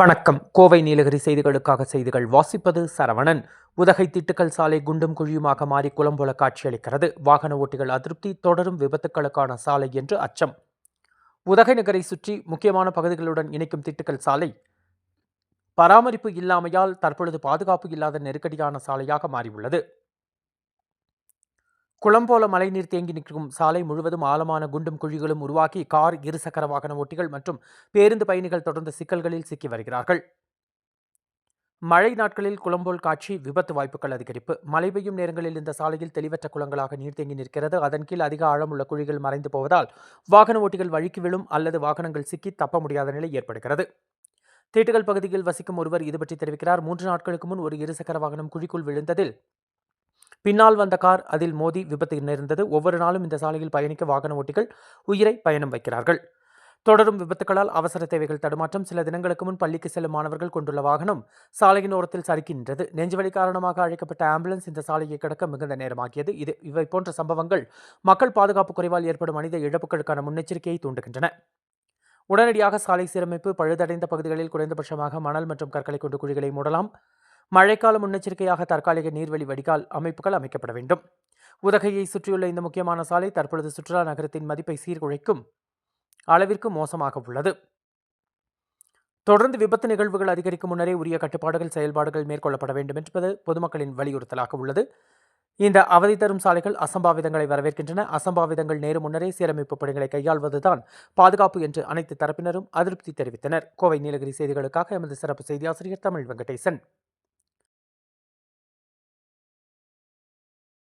வணக்கம். கோவை நீலகிரி செய்திகளுக்காக செய்திகள். வாசிப்பது சரவணன். உதகை திட்டுக்கல் சாலை குண்டும் குழியுமாக மாறி குளம் போல காட்சியளிக்கிறது. வாகன ஓட்டிகள் அதிருப்தி தொடரும் விபத்துக்களுக்கான சாலை என்று அச்சம். உதகை நகரை சுற்றி முக்கியமான பகுதிகளுடன் இணைக்கும் திட்டுக்கல் சாலை பராமரிப்பு இல்லாமையால் தற்பொழுது பாதுகாப்பு இல்லாத நெருக்கடியான சாலையாக மாறியுள்ளது. குளம் போல மழைநீர் தேங்கி நிற்கும் சாலை முழுவதும் ஆழமான குண்டும் குழிகளும் உருவாக்கி கார் இருசக்கர வாகன ஓட்டிகள் மற்றும் பேருந்து பயணிகள் தொடர்ந்து சிக்கல்களில் சிக்கி வருகிறார்கள். மழை நாட்களில் குளம்போல் காட்சி விபத்து வாய்ப்புகள் அதிகரிப்பு. மழை பெய்யும் நேரங்களில் இந்த சாலையில் தெளிவற்ற குளங்களாக நீர் தேங்கி நிற்கிறது. அதன் கீழ் அதிக ஆழமுள்ள குழிகள் மறைந்து போவதால் வாகன ஓட்டிகள் வழுக்கி விழும் அல்லது வாகனங்கள் சிக்கி தப்ப முடியாத நிலை ஏற்படுகிறது. தீட்டுகள் பகுதியில் வசிக்கும் ஒருவர் இது பற்றி தெரிவிக்கிறார். மூன்று நாட்களுக்கு முன் ஒரு இருசக்கர வாகனம் குழிக்குள் விழுந்ததில் பின்னால் வந்த கார் அதில் மோதி விபத்து நேர்ந்தது. ஒவ்வொரு நாளும் இந்த சாலையில் பயணிக்க வாகன ஓட்டிகள் உயிரை பயணம் வைக்கிறார்கள். தொடரும் விபத்துகளால் அவசர தேவைகள் தடுமாற்றம். சில தினங்களுக்கு முன் பள்ளிக்கு செல்லும் மாணவர்கள் கொண்டுள்ள வாகனம் சாலையின் ஓரத்தில் சறுக்கி நின்றது நெஞ்சுவலி காரணமாக அழைக்கப்பட்ட ஆம்புலன்ஸ் இந்த சாலையை கடக்க மிகுந்த நேரமாகியது. இது இவை போன்ற சம்பவங்கள் மக்கள் பாதுகாப்பு குறைவால் ஏற்படும் மனித இழப்புகளுக்கான முன்னெச்சரிக்கையை தூண்டுகின்றன. உடனடியாக சாலை சீரமைப்பு பழுதடைந்த பகுதிகளில் குறைந்தபட்சமாக மணல் மற்றும் கற்களை கொண்டு குழிகளை மூடலாம். மழைக்கால முன்னெச்சரிக்கையாக தற்காலிக நீர்வழி வடிகால் அமைப்புகள் அமைக்கப்பட வேண்டும். உதகையை சுற்றியுள்ள இந்த முக்கியமான சாலை தற்பொழுது சுற்றுலா நகரத்தின் மதிப்பை சீர்குலைக்கும் அளவிற்கு மோசமாக உள்ளது. தொடர்ந்து விபத்து நிகழ்வுகள் அதிகரிக்கும் முன்னரே உரிய கட்டுப்பாடுகள் செயல்பாடுகள் மேற்கொள்ளப்பட வேண்டும் என்பது பொதுமக்களின் வலியுறுத்தலாக உள்ளது. இந்த அவதி தரும் சாலைகள் அசம்பாவிதங்களை வரவேற்கின்றன. அசம்பாவிதங்கள் நேரும் முன்னரே சீரமைப்பு பணிகளை கையாள்வதுதான் பாதுகாப்பு என்று அனைத்து தரப்பினரும் அதிருப்தி தெரிவித்தனர். கோவை நீலகிரி செய்திகளுக்காக எமது சிறப்பு செய்தி ஆசிரியர் தமிழ் வெங்கடேசன்.